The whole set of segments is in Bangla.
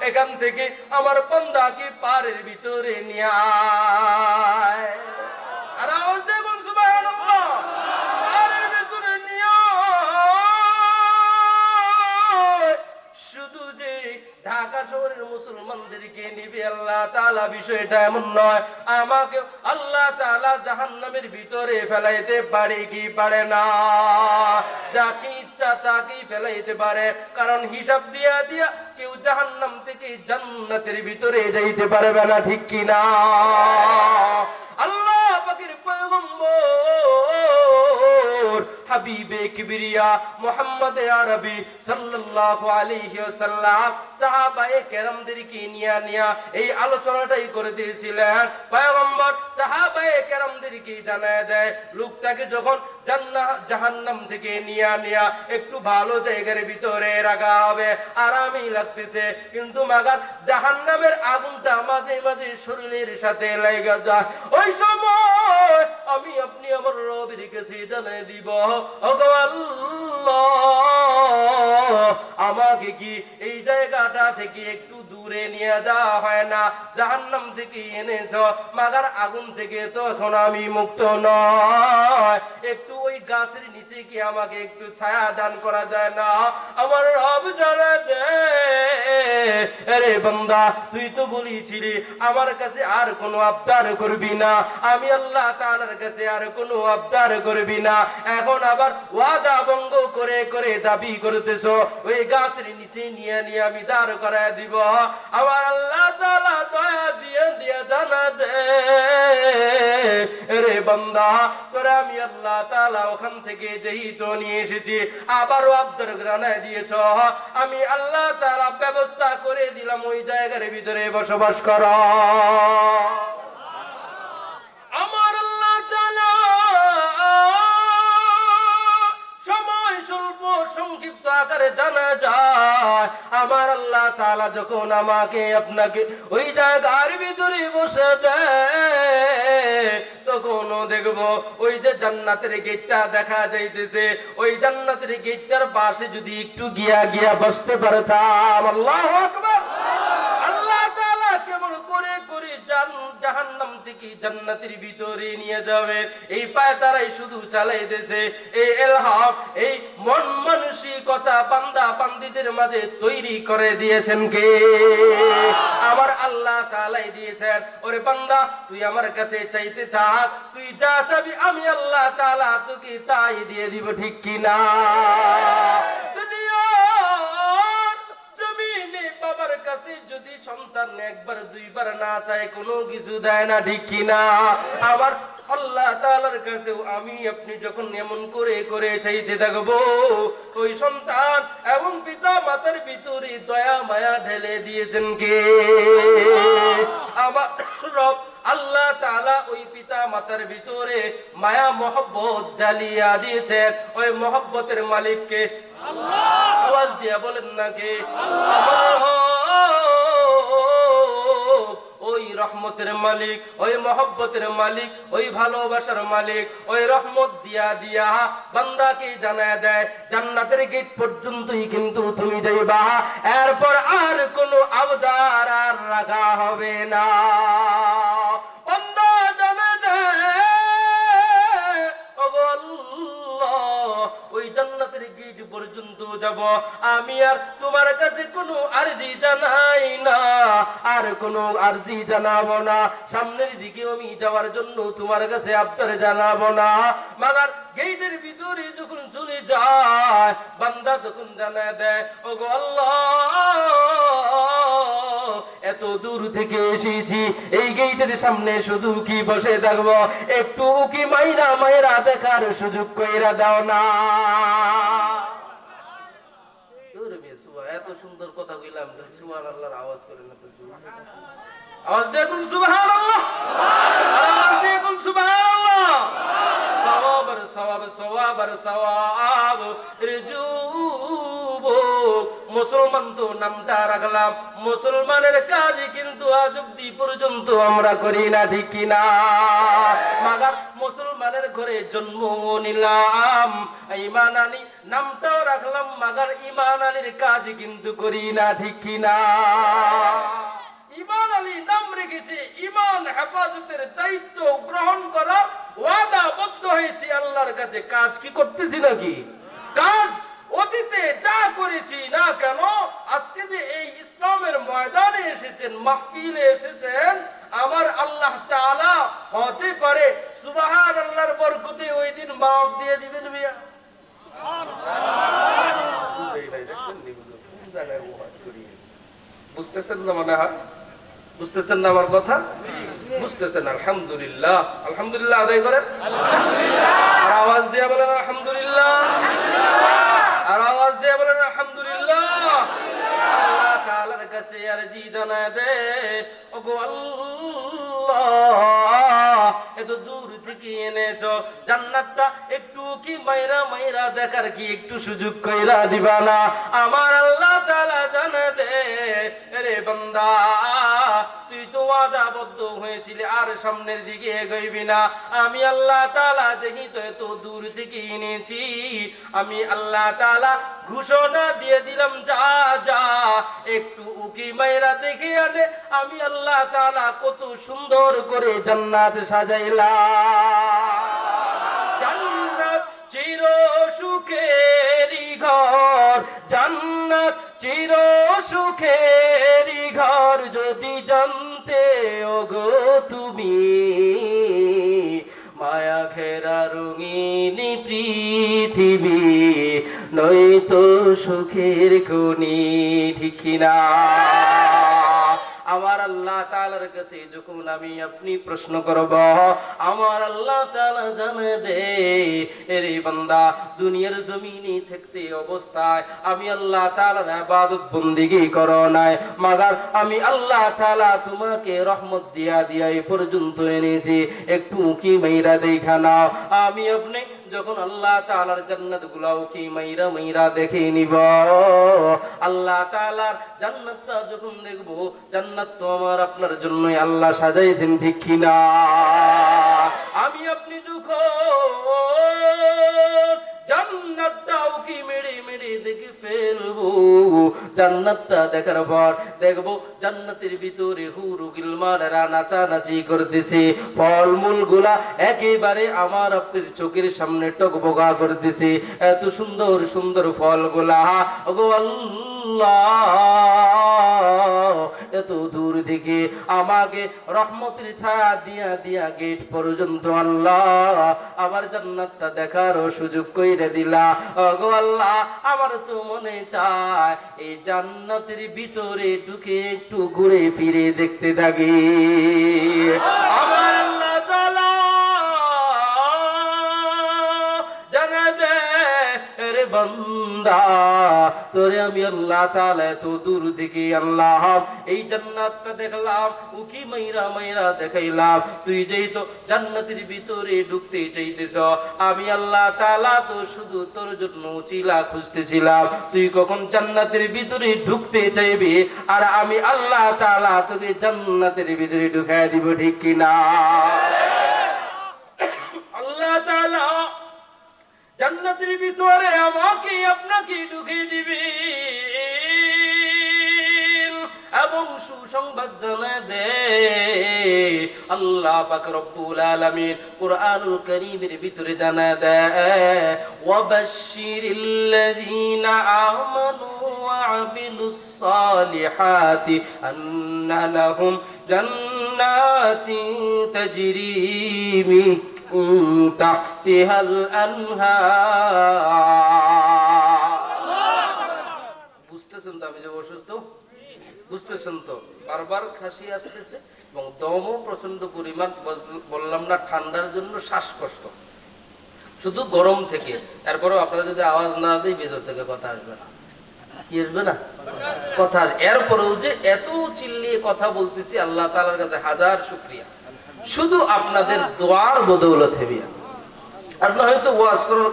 এখান থেকে আমার বান্দাকে সুবহানাল্লাহ। পারের ভিতরে নিয়ে শুধু যে ঢাকা শহরের মুসলমানদেরকে নিবে, আল্লাহ তাআলা বিষয়টা এমন নয়। আমাকে আল্লাহ তাআলা জাহান্নামের ভিতরে ফেলাইতে পারে কি পারে না? যাকে ইচ্ছা তাকেই ফেলাইতে পারে। কারণ হিসাব দিয়া দিয়া কেউ জাহান্নাম থেকে জান্নাতের ভিতরে যাইতে পারবে না, ঠিক কি হাবিবে কিবরিয়া আরবি সাল্লাল্লাহু আলাইহি ওয়াসাল্লাম সাহাবায়ে কেরামদেরকে নিয়া নিয়া এই আলোচনাটাই করে দিয়েছিলেন। পয়গম্বর সাহাবায়ে কেরামদেরকে জানায় দেয়, লোকটাকে যখন জাহান্নাম থেকে নিয়া নিয়া একটু ভালো জায়গার ভিতরে রাখা হবে, আরামই লাগতেছে। কিন্তু মাগার জাহান্নামের আগুনটা মাঝে মাঝে শরীরের সাথে লেগে যায়। ওই সময় আমি আপনি আমার রবের কাছে জানাই দিব আমাকে কি এই জায়গাটা থেকে একটু দূরে নিয়ে যাওয়া হয় না? জাহান্নাম থেকে এনেছ, মাগার আগুন থেকে তখন আমি মুক্ত নয়। একটু ওই গাছের নিচে কি আমাকে একটু ছায়া দান করা যায় না? আমার রব দে। আরে বান্দা, তুই তো বলেছিলি, আমার কাছে আর কোনো আবদার করবি না। আমি আল্লাহ তাআলার কাছে আর কোনো আবদার করবি না। এখন আবার ওয়াদা ভঙ্গ করে করে দাবি করতেছো, ওই গাছের নিচে নিয়ে নিয়ে আমি দাঁড় করায় দিব। আমার আল্লাহ তাআলা দয়া দিয়ে দিয়ে জানা দে। রে বান্দা আমি আল্লাহ তাআলা ওখান থেকে যেই তো নিয়ে এসেছি, আবারও আব্দুর গ্রানায় দিয়েছ। আমি আল্লাহ তাআলা ব্যবস্থা করে দিলাম, ওই জায়গার ভিতরে বসবাস কর। আকারে জানা যায়। আমার আল্লাহ তালা যখন আমাকে আপনাকে ওই জায়গার ভিতরে বসে দেয়, তখনও দেখব ওই যে জান্নাতের গেটটা দেখা যাইতেছে। ওই জান্নাতের গেটটার পাশে যদি একটু গিয়া গিয়া বসতে পারতাম। আল্লাহ আকবার আল্লাহ তাআলা কেমন করে করে জান তৈরি করে দিয়েছেন কে? আমার আল্লাহ তাআলাই দিয়েছেন। ওরে তুই আমার কাছে চাইতে থাক। তুই যা চাবি, আমি আল্লাহ তালা তোকে তাই দিয়ে দিব, ঠিক কি কাছে যদি সন্তান একবার দুইবার না চায় কোনো কিছু দেয় না ঠিক কিনা? আবার আল্লাহ কাছেও আমি আপনি যখন এমন করে করে চাইতে থাকব ওই সন্তান এবং পিতা মাতার ভিতরে দয়া মায়া ঢেলে দিয়েছেন কে? আমার রব আল্লাহ তাআলা ওই পিতা মাতার ভিতরে মায়া মহব্বত ঢালিয়া দিয়েছেন ওই মহব্বতের মালিককে আওয়াজ দিয়া বলেন নাকি আমার রহমতের মালিক, ওই মহব্বতের মালিক, ওই ভালোবাসার মালিক, ওই রহমত দিয়া দিয়া বান্দাকে জানায় দেয়, জান্নাতের গেট পর্যন্তই কিন্তু তুমি যাইবা, এরপর আর কোনো আবদার আর রাখা হবে না। ওই জান্নাতের গেট পর্যন্ত যাব। আমি আর তোমার কাছে কোনো আরজি জানাই না, আর কোনো আরজি জানাব না। সামনের দিকে আমি যাওয়ার জন্য তোমার কাছে আবদার জানাব না। মাগার গেটের ভিতরে যখন চলে যায়, বান্দা তখন জানা দেয়, ওগো আল্লাহ! এত দূর থেকে এসেছি, এই গেটের সামনে শুধু কি বসে থাকব? একটু কি মাইরা মাইরা দেখার সুযোগ কইরা দাও না। এত সুন্দর কথা কইলাম সুবহান আওয়াজ দেখুন দেখুন মুসলমান তো নামটা রাখলাম। মুসলমানের কাজ কিন্তু আজ অব্দি পর্যন্ত আমরা করি না, ঠিক না? মাগার মুসলমানের ঘরে জন্ম নিলাম। ইমান আলী নামটাও রাখলাম মাগার ইমান আলীর কাজ কিন্তু করি না, ঠিক না? ইমান আলী নাম রেখেছে, ইমান, হেফাজতের দায়িত্ব গ্রহণ করার ওয়াদাবদ্ধ হয়েছি, আল্লাহর কাছে। কাজ কি করতেছি নাকি? কাজ অতীতে যা করেছি, না কেন? আজকে যে এই ইসলামের ময়দানে এসেছেন, মাহফিলে এসেছেন, আমার আল্লাহ তাআলা হতে পারে সুবাহান আল্লাহর বরকতে ওই দিন মাফ দিয়ে দিবেন মিয়া। বুঝতেছেন না মনে হয়? বুঝতেছেন না আমার কথা? বুঝতেছেন, আলহামদুলিল্লাহ। আলহামদুলিল্লাহ। আর আওয়াজ দিয়ে বলেন, আলহামদুলিল্লাহ। আর আওয়াজ দিয়ে বলেন, আলহামদুলিল্লাহ। এত দূর থেকে এনেছো। জান্নাতটা একটু কি মাইরা মাইরা দেখার কি একটু সুযোগ কইরা দিবা না? আমার আল্লাহ জানে দে। রে বান্দা, তুই তো ওয়াদাবদ্ধ হয়েছিলি, আর সামনের দিকে না। আমি আল্লাহ তাআলা যেহেতু এত দূর থেকে এনেছি, আমি আল্লাহ তাআলা ঘোষণা দিয়ে দিলাম, যা যা। একটু উকি মাইরা দেখে আমি আল্লাহ তাআলা কত সুন্দর করে জান্নাত সাজাইলাম। জান্নাত চির সুখেরই ঘর চির সুখেরই ঘর যদি জানতে ওগো তুমি মায়া ঘেরা রঙিনি পৃথিবী, নয়তো সুখের কোনি ঠিক না আমার আল্লাহ তালার কাছে যখন আমি আপনি প্রশ্ন করব, আমার আল্লাহ তালা জানে দে, এরে বান্দা, দুনিয়ার জমিনে থাকতে অবস্থায় আমি আল্লাহ তাআলার ইবাদত বন্দেগী করো নাই, মাগার আমি আল্লাহ তালা তোমাকে রহমত দিয়া দিয়া এই পর্যন্ত এনেছি, একটু কি মেয়েরা দেখা নাও, আমি আপনি যখন আল্লাহ তালার জান্নাত গুলাও কি মাইরা মাইরা দেখে নিব? আল্লাহ তাআলার জান্নাতটা যখন দেখব, জান্নাত তো আমার আপনার জন্যই আল্লাহ সাজাইছেন, ঠিক কিনা? আমি আপনি যখন দেখে ফেলব। জান্নাতটা দেখার পর দেখব জান্নাতের ভিতরে হুরু গিলমানেরা নাচানাচি করতেছে। ফলমূলগুলা একেবারে আমার আপনার চোখের সামনে টকবগা করতেছে। এত সুন্দর সুন্দর ফলগুলা। গুলা আল্লাহ। এত দূর থেকে আমাকে রহমতের ছায়া দিয়া দিয়া গেট পর্যন্ত আল্লাহ আমার জান্নাতটা দেখারও সুযোগ কইরে দিলা। ওগো আল্লাহ, আমার তো মনে চায় এই জান্নাতের ভিতরে ঢুকে একটু ঘুরে ফিরে দেখতে থাকি। আমার তোরে আমি আল্লাহ দূর থেকে আল্লাহ এই জান্নাতটা দেখলাম, উকি মাইরা মাইরা দেখাইলাম। তুই যেই তো জান্নাতের ভিতরে ঢুকতে চাইতেছ, আমি আল্লাহ তো শুধু তোর জন্য খুঁজতেছিলাম। তুই কখন জান্নাতের ভিতরে ঢুকতে চাইবি? আর আমি আল্লাহ তাআলা তোকে জান্নাতের ভিতরে ঢুকায় দিব, ঠিক কিনা? আল্লাহ তাআলা জান্নাতের ভিতরে আপনাকে ঢুকিয়ে দিবে। এবং সুসংবাদ জানা দে। আল্লাহ পাক রব্বুল আলামিন কুরআনুল কারীমের ভিতরে জানা দে। ওয়াবাশশিরিল্লাযীনা আমানু ওয়া আমিলুস সালিহাতি আন্না লাহুম জান্নাতিন তাজরি মিন তাহতিহাল আনহার। বুঝতেছেন তো? বারবার খাসি আসতেছে এবং দমও প্রচণ্ড পরিমাণ বললাম না, ঠান্ডার জন্য শ্বাসকষ্ট। শুধু গরম থেকে। তারপরেও আপনারা যদি আওয়াজ না দেয় ভেতর থেকে কথা আসবে না। এরপরেও যে এত চিল্লিয়ে কথা বলতেছি, আল্লাহ কাছে হাজার শুক্রিয়া। শুধু আপনাদের দোয়ার বদৌলত আপনার হয়তো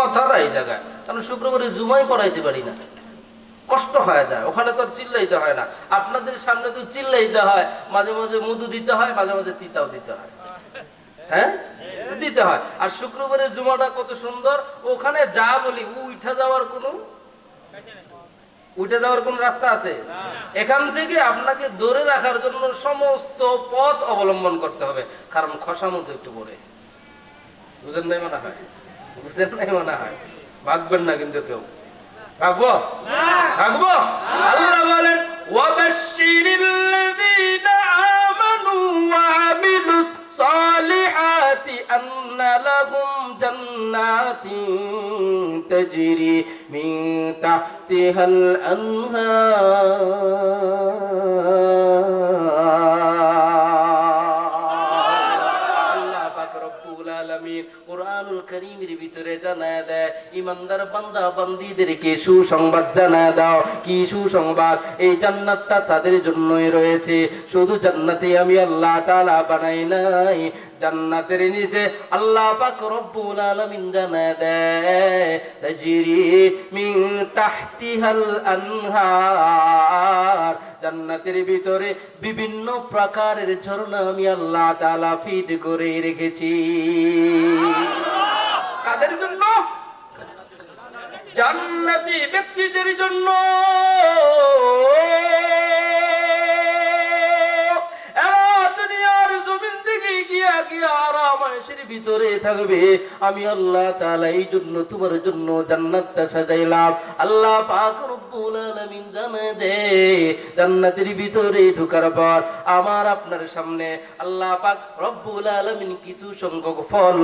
কথা নাই জায়গায়। শুক্রবারে জুমাই পড়াইতে পারি না। কষ্ট হয়ে যায়, ওখানে তো চিল্লাইতে হয় না। আপনাদের সামনে তো চিল্লাইতে হয়, মাঝে মাঝে মধু দিতে হয়, মাঝে মাঝে তিতাও দিতে হয়। হ্যাঁ? দিতে হয়। আর শুক্রবারের জুমাটা কত সুন্দর, ওখানে যা বলি যাওয়ার কোনো উঠে যাওয়ার কোন রাস্তা আছে? এখান থেকে আপনাকে ধরে রাখার জন্য সমস্ত পথ অবলম্বন করতে হবে। কারণ খসা মতো একটু পরে। বুঝেন নাই মনে হয়? বুঝেন নাই মনে হয়? ভাগবেন না কিন্তু কেউ। ভাগবো? ভাগবো আল্লাহ বলেন ওয়াবাশশিরিল্লাযীনা আমানু ওয়া আমিলুস সালিহাতি আন্না লাহুম জান্নাতিন তাজরি মিন তাহতিহাল আনহার ইমানদার বান্দা, বান্দীদেরকে সুসংবাদ জানায় দাও। কি সুসংবাদ? এই জান্নাতটা তাদের জন্যই রয়েছে। শুধু জান্নাতে আমি আল্লাহ তাআলা বানাই নাই। জান্নাতের নিচে আল্লাহ পাক রব্বুল আলামিন জানায় দেয়, তাজরি মিন তাহতিহাল আনহার। জান্নাতের ভিতরে বিভিন্ন প্রকারের ঝর্ণা আমি আল্লাহ তাআলা ফিট করে রেখেছি। কাদের জন্য জান্নাতি ব্যক্তিদের জন্য জান্নাতটা সাজাইলাম। আল্লাহ রব্বুল দে, জান্নাতের ভিতরে ঢোকার পর আমার আপনার সামনে আল্লাহ পাক রব্বুল আলামিন কিছু সংখ্যক ফল